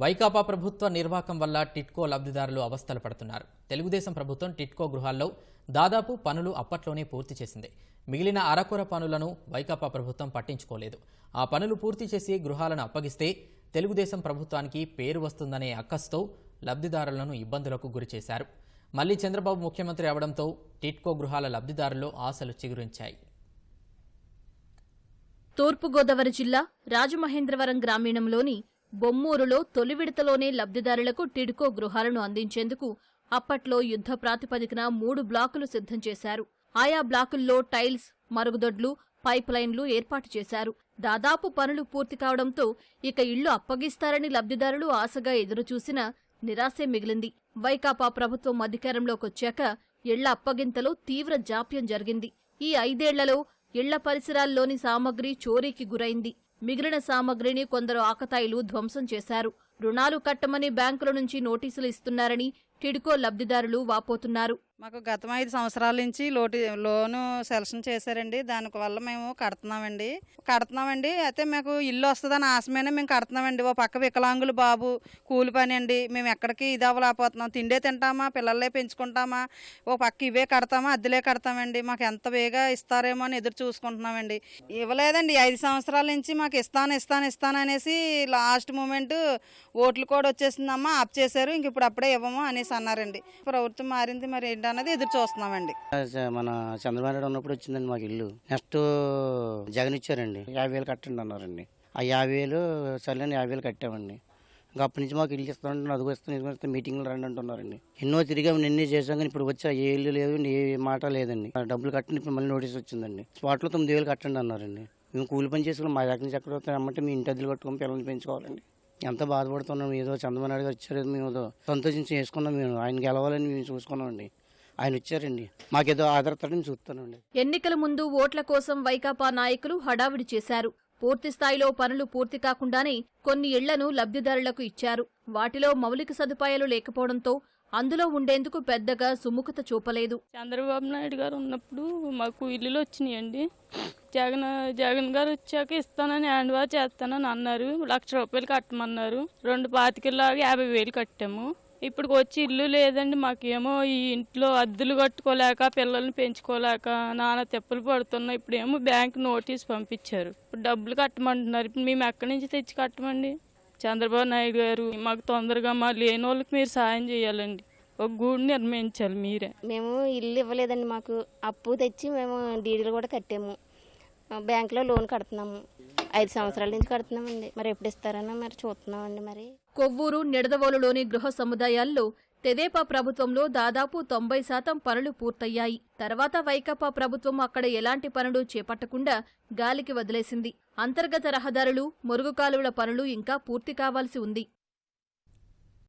వైకాపా ప్రభుత్వ నిర్వాహకం వల్ల టిట్కో లబ్ధిదారులు అవస్థలు పడుతున్నారు. తెలుగుదేశం ప్రభుత్వం టిట్కో గృహాల్లో దాదాపు పనులు అప్పట్లోనే పూర్తి చేసింది. మిగిలిన అరకొర పనులను వైకాపా ప్రభుత్వం పట్టించుకోలేదు. ఆ పనులు పూర్తి చేసి గృహాలను అప్పగిస్తే తెలుగుదేశం ప్రభుత్వానికి పేరు వస్తుందనే అక్కస్తో లబ్ధిదారులను ఇబ్బందులకు గురిచేశారు మళ్ళీ చంద్రబాబు ముఖ్యమంత్రి అవడంతో టిట్కో గృహాల లబ్ధిదారుల్లో ఆశలు చిగురించాయి. తూర్పుగోదావరి జిల్లా రాజమహేంద్రవరం గ్రామీణంలోని బొమ్మూరులో తొలి విడతలోనే లబ్ధిదారులకు టిడ్కో గృహాలను అందించేందుకు అప్పట్లో యుద్ధ ప్రాతిపదికన మూడు బ్లాకులు సిద్ధం చేశారు. ఆయా బ్లాకుల్లో టైల్స్ మరుగుదొడ్లు పైప్ లైన్లు ఏర్పాటు చేశారు. దాదాపు పనులు పూర్తి కావడంతో ఇక ఇళ్ళు అప్పగిస్తారని లబ్ధిదారులు ఆశగా ఎదురుచూసినా నిరాశే మిగిలింది. వైకాపా ప్రభుత్వం అధికారంలోకొచ్చాక ఇళ్ళ అప్పగింతలో తీవ్ర జాప్యం జరిగింది. ఈ ఐదేళ్ళలో ఇళ్ళ పరిసరాల్లోని సామగ్రి చోరీకి గురైంది. మిగిలిన సామగ్రిని కొందరు ఆకతాయిలు ధ్వంసం చేశారు. రుణాలు కట్టమని బ్యాంకుల నుంచి నోటీసులు ఇస్తున్నారని టిడ్కో లబ్ధిదారులు వాపోతున్నారు. మాకు గతం ఐదు సంవత్సరాల నుంచి లోటు లోను సెలక్షన్ చేశారండి. దాని వల్ల మేము కడుతున్నామండి. కడుతున్నామండి. అయితే మాకు ఇల్లు వస్తుందని ఆశమైనా మేము కడుతున్నామండి. ఓ పక్క వికలాంగులు బాబు కూలి పని అండి. మేము ఎక్కడికి ఇది అవ్వలేకపోతున్నాం. తిండే తింటామా? పిల్లలే పెంచుకుంటామా? ఓ పక్క ఇవే కడతామా? అద్దెలే కడతామండి. మాకు ఎంత వేగా ఇస్తారేమో అని ఎదురు చూసుకుంటున్నామండి. ఇవ్వలేదండి. ఐదు సంవత్సరాల నుంచి మాకు ఇస్తాను ఇస్తాను ఇస్తాను అనేసి లాస్ట్ మూమెంట్ ఓట్లు కూడా వచ్చేసిందమ్మా. ఆప్ చేశారు. ఇంక ఇప్పుడు అప్పుడే ఇవ్వము అనేసి అన్నారండి. ప్రభుత్వం మారింది. మరి అనేది ఎదురు చూస్తున్నామండి. మన చంద్రబాబు నాయుడు ఉన్నప్పుడు వచ్చిందండి మాకు ఇల్లు. నెక్స్ట్ జగన్ ఇచ్చారండి. యాభై వేలు కట్టండి అన్నారండి. ఆ యాభై వేలు సర్లేని యాభై వేలు కట్టామండి. ఇంకా అప్పటి నుంచి మాకు ఇల్లు ఇస్తామంటే అదుగు ఇస్తాను ఇదిగో ఇస్తాను మీటింగ్లు రండి అంటున్నారండి. ఎన్నో తిరిగాము ఎన్ని చేసాం కానీ ఇప్పుడు వచ్చి ఏ ఇల్లు లేదు ఏ మాట లేదండి. డబ్బులు కట్టండి ఇప్పుడు మళ్ళీ నోటీస్ వచ్చిందండి. స్పాట్లో తొమ్మిది వేలు కట్టండి అన్నారండి. మేము కూలి పని చేసుకుని మా దగ్గర నుంచి ఎక్కడ వస్తామంటే మీ ఇంటి అద్దెలు కట్టుకొని పిల్లల్ని పెంచుకోవాలండి. ఎంత బాధపడుతున్నాం ఏదో చంద్రబాబు నాయుడు గారు వచ్చారు మేము ఏదో సంతోషించి చేసుకున్నాం మేము ఆయన గెలవాలని మేము చూసుకున్నామండి. ఆయన వచ్చారండి మాకేదో మేము చూస్తానండి. ఎన్నికల ముందు ఓట్ల కోసం వైకాపా నాయకులు హడావిడి చేశారు. పూర్తి స్థాయిలో పనులు పూర్తి కాకుండానే కొన్ని ఇళ్ళను లబ్ధిదారులకు ఇచ్చారు. వాటిలో మౌలిక సదుపాయాలు లేకపోవడంతో అందులో ఉండేందుకు పెద్దగా సుముఖత చూపలేదు. చంద్రబాబు నాయుడు గారు ఉన్నప్పుడు మాకు ఇల్లులు వచ్చినాయండి. జగన్ జగన్ గారు వచ్చాక ఇస్తానని హ్యాండ్ వాష్ చేస్తానని అన్నారు. లక్ష రూపాయలు కట్టమన్నారు. రెండు పాతికల్లాగా యాభై వేలు కట్టాము. ఇప్పుడు వచ్చి ఇల్లు లేదండి మాకేమో ఈ ఇంట్లో అద్దెలు కట్టుకోలేక పిల్లల్ని పెంచుకోలేక నాన్న తెప్పలు పడుతున్నాయి ఇప్పుడు ఏమో బ్యాంక్ నోటీస్ పంపించారు. ఇప్పుడు డబ్బులు కట్టమంటున్నారు. ఇప్పుడు మేము ఎక్కడి నుంచి తెచ్చి కట్టమండి? చంద్రబాబు నాయుడు గారు మాకు తొందరగా మా లేని వాళ్ళకి మీరు సాయం చేయాలండి. ఒక గూడు నిర్మించాలి మీరే. మేము ఇల్లు ఇవ్వలేదండి మాకు. అప్పు తెచ్చి మేము డీడీలు కూడా కట్టాము. బ్యాంకులో లోన్ కడుతున్నాము. ఐదు సంవత్సరాల నుంచి కడుతున్నామండి. మరి ఎప్పుడు ఇస్తారని మరి చూస్తున్నామండి మరి. కొవ్వూరు నిడదవోలులోని గృహ సముదాయాల్లో తెదేపా ప్రభుత్వంలో దాదాపు తొంభై శాతం పనులు పూర్తయ్యాయి. తర్వాత వైకాపా ప్రభుత్వం అక్కడ ఎలాంటి పనులు చేపట్టకుండా గాలికి వదిలేసింది. అంతర్గత రహదారులు మురుగు కాలువల పనులు ఇంకా పూర్తి కావాల్సి ఉంది.